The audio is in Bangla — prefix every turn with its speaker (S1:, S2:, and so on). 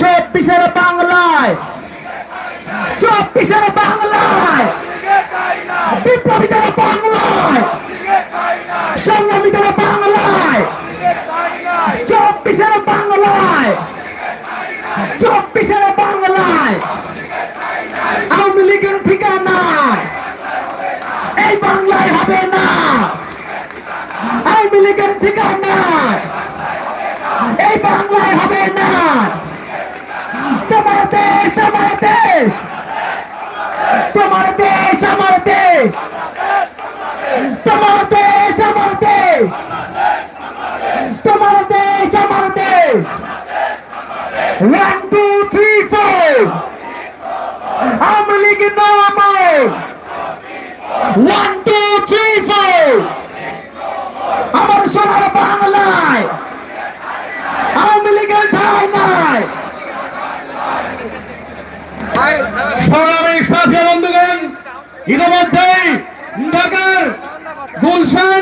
S1: চব্বিশের বাংলায়। চব্বিশের বাংলায়। বিপ্লবীদের বাংলায়। সংগ্রামীদের বাংলায়। চব্বিশের বাংলায়। চব্বিশের বাংলায়। আওয়ামী লীগের ঠিকানা। এই বাংলায় হবে না। আওয়ামী লীগের ঠিকানা। এই বাংলায় হবে না। তোমার দেশ, আমার দেশ। তোমার দেশ, আমার দেশ। তোমার দেশ, আমার দেশ। One two three four Awami League নামায় ওয়ান টু থ্রি ফোর আমার সোনার বাংলায়। আওয়ামী লীগের ঠাই নাই।
S2: ইতিমধ্যেই ঢাকার গুলশান